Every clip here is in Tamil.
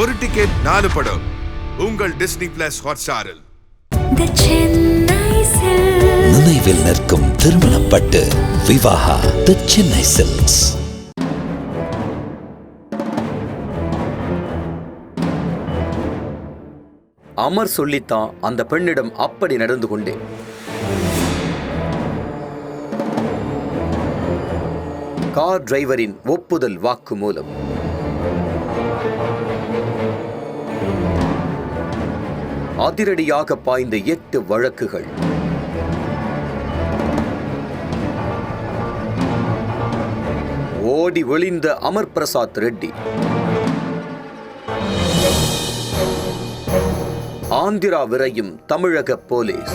ஒரு டிக்கெட் நாலு படம். உங்கள் டிஸ்னி பிளஸ் ஹாட்ஸ்டாரில். நினைவில் நிற்கும் திருமணப்பட்டு விவாகா தி சென்னை சில்க்ஸ் அமர் சொல்லித்தான் அந்த பெண்ணிடம் அப்படி நடந்து கொண்டேன். கார் டிரைவரின் ஒப்புதல் வாக்கு மூலம் அதிரடியாக பாய்ந்த எட்டு வழக்குகள். ஓடி ஒளிந்த அமர் பிரசாத் ரெட்டி. ஆந்திரா விரையும் தமிழக போலீஸ்.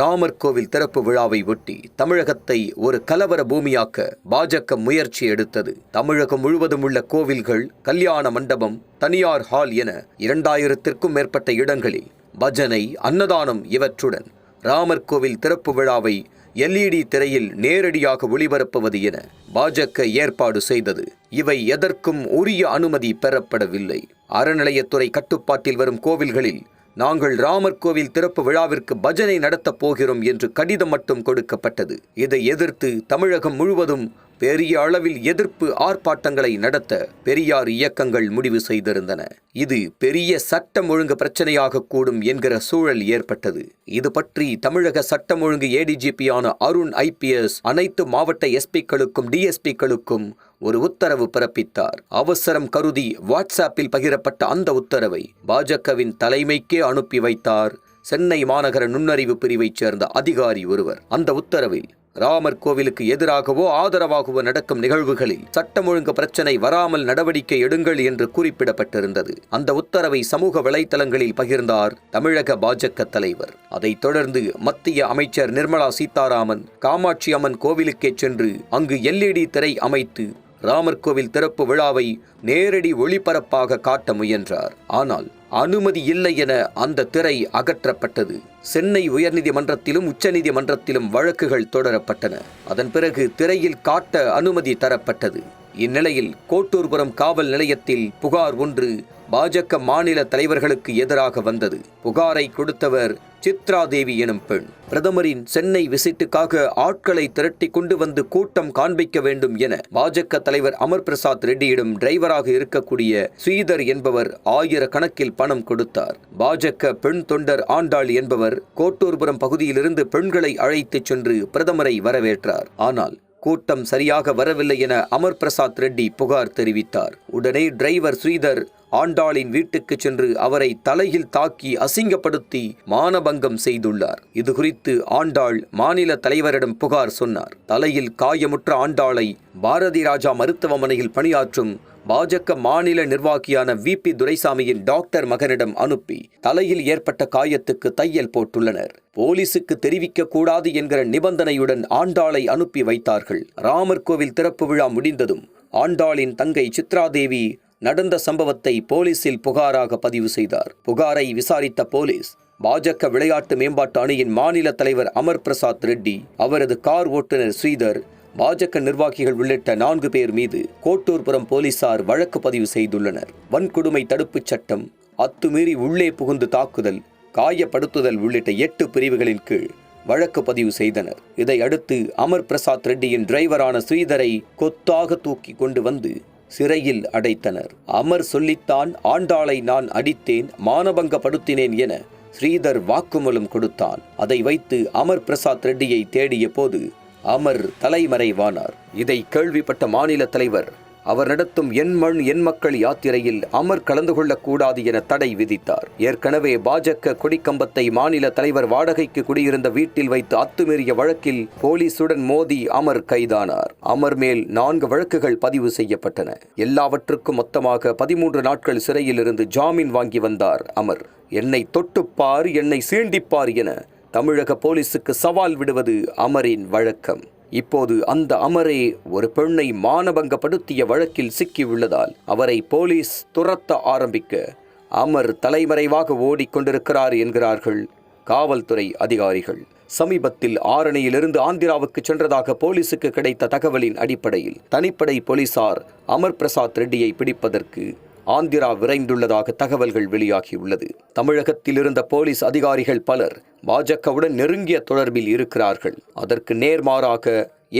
ராமர் கோவில் திறப்பு விழாவை ஒட்டி தமிழகத்தை ஒரு கலவர பூமியாக்க பாஜக முயற்சி எடுத்தது. தமிழகம் முழுவதும் உள்ள கோவில்கள் கல்யாண மண்டபம் தனியார் ஹால் என இரண்டாயிரத்திற்கும் மேற்பட்ட இடங்களில் பஜனை அன்னதானம் இவற்றுடன் ராமர் கோவில் திறப்பு விழாவை எல்இடி திரையில் நேரடியாக ஒளிபரப்புவது என பாஜக ஏற்பாடு செய்தது. இவை எதற்கும் உரிய அனுமதி பெறப்படவில்லை. அறநிலையத்துறை கட்டுப்பாட்டில் வரும் கோவில்களில் நாங்கள் ராமர் கோவில் திறப்பு விழாவிற்கு பஜனை நடத்தப் போகிறோம் என்று கடிதம் மட்டும் கொடுக்கப்பட்டது. இதை எதிர்த்து தமிழகம் முழுவதும் பெரிய அளவில் எதிர்ப்பு ஆர்ப்பாட்டங்களை நடத்த பெரியார் இயக்கங்கள் முடிவு செய்திருந்தன. இது பெரிய சட்டம் ஒழுங்கு பிரச்சனையாக கூடும் என்கிற சூழல் ஏற்பட்டது. இது பற்றி தமிழக சட்டம் ஒழுங்கு ஏடிஜிபியான அருண் ஐபிஎஸ் அனைத்து மாவட்ட எஸ்பிக்களுக்கும் டிஎஸ்பிக்களுக்கும் ஒரு உத்தரவு பிறப்பித்தார். அவசரம் கருதி வாட்ஸ்அப்பில் பகிரப்பட்ட அந்த உத்தரவை பாஜகவின் தலைமைக்கே அனுப்பி வைத்தார் சென்னை மாநகர நுண்ணறிவு பிரிவைச் சேர்ந்த அதிகாரி ஒருவர். அந்த உத்தரவில் ராமர் கோவிலுக்கு எதிராகவோ ஆதரவாகவோ நடக்கும் நிகழ்வுகளில் சட்டம் ஒழுங்கு பிரச்சனை வராமல் நடவடிக்கை எடுங்கள் என்று குறிப்பிடப்பட்டிருந்தது. அந்த உத்தரவை சமூக வலைதளங்களில் பகிர்ந்தார் தமிழக பாஜக தலைவர். அதைத் தொடர்ந்து மத்திய அமைச்சர் நிர்மலா சீதாராமன் காமாட்சி அம்மன் கோவிலுக்கே சென்று அங்கு எல்இடி திரை அமைத்து ராமர் கோவில் திறப்பு விழாவை நேரடி ஒளிபரப்பாக காட்ட முயன்றார். ஆனால் அனுமதி இல்லை என அந்த திரை அகற்றப்பட்டது. சென்னை உயர்நீதிமன்றத்திலும் உச்சநீதிமன்றத்திலும் வழக்குகள் தொடரப்பட்டன. அதன் பிறகு திரையில் காட்ட அனுமதி தரப்பட்டது. இந்நிலையில் கோட்டூர்புரம் காவல் நிலையத்தில் புகார் ஒன்று பாஜக மாநில தலைவர்களுக்கு எதிராக வந்தது. புகாரை கொடுத்தவர் சித்ரா தேவி எனும் பெண். பிரதமரின் சென்னை விசிட்டுக்காக ஆட்களை திரட்டி கொண்டு வந்து கூட்டம் காண்பிக்க வேண்டும் என பாஜக தலைவர் அமர் பிரசாத் ரெட்டியிடம் டிரைவராக இருக்கக்கூடிய ஸ்ரீதர் என்பவர் ஆயிரக்கணக்கில் பணம் கொடுத்தார். பாஜக பெண் தொண்டர் ஆண்டாள் என்பவர் கோட்டூர்புரம் பகுதியிலிருந்து பெண்களை அழைத்துச் சென்று பிரதமரை வரவேற்றார். ஆனால் கூட்டம் சரியாக வரவில்லை என அமர் பிரசாத் ரெட்டி புகார் தெரிவித்தார். உடனே டிரைவர் ஸ்ரீதர் ஆண்டாளின் வீட்டுக்கு சென்று அவரை தலையில் தாக்கி அசிங்கப்படுத்தி மானபங்கம் செய்துள்ளார். இது குறித்து ஆண்டாள் மாநில தலைவரிடம் புகார் சொன்னார். தலையில் காயமுற்ற ஆண்டாளை பாரதி ராஜா மருத்துவமனையில் பணியாற்றும் பாஜக மாநில நிர்வாகியான வி. பி. துரைசாமியின் டாக்டர் மகனிடம் அனுப்பி தலையில் ஏற்பட்ட காயத்துக்கு தையல் போட்டுள்ளனர். போலீசுக்கு தெரிவிக்க கூடாது என்கிற நிபந்தனையுடன் ஆண்டாளை அனுப்பி வைத்தார்கள். ராமர் கோவில் திறப்பு விழா முடிந்ததும் ஆண்டாளின் தங்கை சித்ராதேவி நடந்த சம்பவத்தை போலீசில் புகாராக பதிவு செய்தார். புகாரை விசாரித்த போலீஸ் பாஜக விளையாட்டு மேம்பாட்டு அணியின் மாநில தலைவர் அமர் பிரசாத் ரெட்டி அவரது கார் ஓட்டுநர் ஸ்ரீதர் பாஜக நிர்வாகிகள் உள்ளிட்ட நான்கு பேர் மீது கோட்டூர்புரம் போலீசார் வழக்கு பதிவு செய்துள்ளனர். வன்கொடுமை தடுப்புச் சட்டம் அத்துமீறி உள்ளே புகுந்து தாக்குதல் காயப்படுத்துதல் உள்ளிட்ட எட்டு பிரிவுகளின் கீழ் வழக்கு பதிவு செய்தனர். இதை அடுத்து அமர் பிரசாத் ரெட்டியின் டிரைவரான ஸ்ரீதரை கொத்தாக தூக்கி கொண்டு வந்து சிறையில் அடைத்தனர். அமர் சொல்லித்தான் ஆண்டாளை நான் அடித்தேன் மானபங்கப்படுத்தினேன் என ஸ்ரீதர் வாக்குமூலம் கொடுத்தான். அதை வைத்து அமர் பிரசாத் ரெட்டியை தேடிய போது அமர் தலைமறைவானார். இதை கேள்விப்பட்ட மாநில தலைவர் அவர் நடத்தும் என் மண் என் மக்கள் யாத்திரையில் அமர் கலந்து கொள்ளக்கூடாது என தடை விதித்தார். ஏற்கனவே பாஜக கொடிக்கம்பத்தை மாநில தலைவர் வாடகைக்கு குடியிருந்த வீட்டில் வைத்து அத்துமீறிய வழக்கில் போலீசுடன் மோதி அமர் கைதானார். அமர் மேல் நான்கு வழக்குகள் பதிவு செய்யப்பட்டன. எல்லாவற்றுக்கும் மொத்தமாக பதிமூன்று நாட்கள் சிறையில் இருந்து ஜாமீன் வாங்கி வந்தார் அமர். என்னை தொட்டுப்பார் என்னை சீண்டிப்பார் என தமிழக போலீசுக்கு சவால் விடுவது அமரின் வழக்கம். இப்போது அந்த அமரே ஒரு பெண்ணை மானபங்கப்படுத்திய வழக்கில் சிக்கியுள்ளதால் அவரை போலீஸ் துரத்த ஆரம்பிக்க அமர் தலைமறைவாக ஓடிக்கொண்டிருக்கிறார் என்கிறார்கள் காவல்துறை அதிகாரிகள். சமீபத்தில் ஆரணியிலிருந்து ஆந்திராவுக்கு சென்றதாக போலீசுக்கு கிடைத்த தகவலின் அடிப்படையில் தனிப்படை போலீசார் அமர் பிரசாத் ரெட்டியை பிடிப்பதற்கு ஆந்திரா விரைந்துள்ளதாக தகவல்கள் வெளியாகியுள்ளது. தமிழகத்தில் இருந்த போலீஸ் அதிகாரிகள் பலர் பாஜகவுடன் நெருங்கிய தொடர்பில் இருக்கிறார்கள். அதற்கு நேர்மாறாக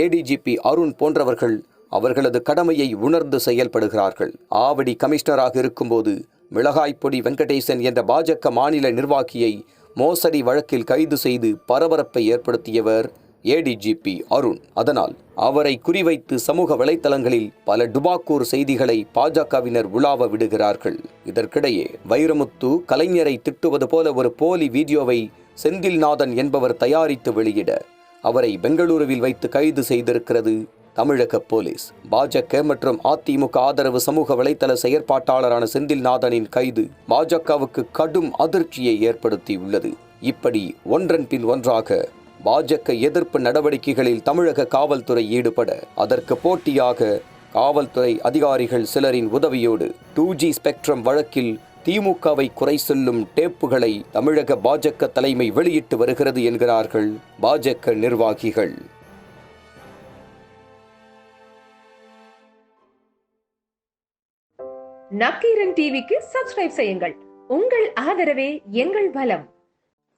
ஏடிஜிபி அருண் போன்றவர்கள் அவர்களது கடமையை உணர்ந்து செயல்படுகிறார்கள். ஆவடி கமிஷனராக இருக்கும்போது மிளகாய்ப்பொடி வெங்கடேசன் என்ற பாஜக மாநில நிர்வாகியை மோசடி வழக்கில் கைது செய்து பரபரப்பை ஏற்படுத்தியவர் ஏடிஜிபி அருண். அதனால் அவரை குறிவைத்து சமூக வலைத்தளங்களில் பல டுபாக்கூர் செய்திகளை பாஜகவினர் உலாவ விடுகிறார்கள். இதற்கிடையே வைரமுத்து கலைஞரை திட்டுவது போல ஒரு போலி வீடியோவை செந்தில்நாதன் என்பவர் தயாரித்து வெளியிட அவரை பெங்களூருவில் வைத்து கைது செய்திருக்கிறது தமிழக போலீஸ். பாஜக மற்றும் அதிமுக ஆதரவு சமூக வலைதள செயற்பாட்டாளரான செந்தில்நாதனின் கைது பாஜகவுக்கு கடும் அதிர்ச்சியை ஏற்படுத்தியுள்ளது. இப்படி ஒன்றன் பின் ஒன்றாக பாஜக எதிர்ப்பு நடவடிக்கைகளில் தமிழக காவல்துறை ஈடுபட. அதற்கு போட்டியாக காவல்துறை அதிகாரிகள் சிலரின் உதவியோடு டூ ஜி ஸ்பெக்ட்ரம் வழக்கில் திமுகவை குறை சொல்லும் டேப்புகளை தமிழக பாஜக தலைமை வெளியிட்டு வருகிறது என்கிறார்கள் பாஜக நிர்வாகிகள். நக்கீரன் டிவிக்கு சப்ஸ்கிரைப் செய்யுங்கள். உங்கள் ஆதரவே எங்கள் பலம்.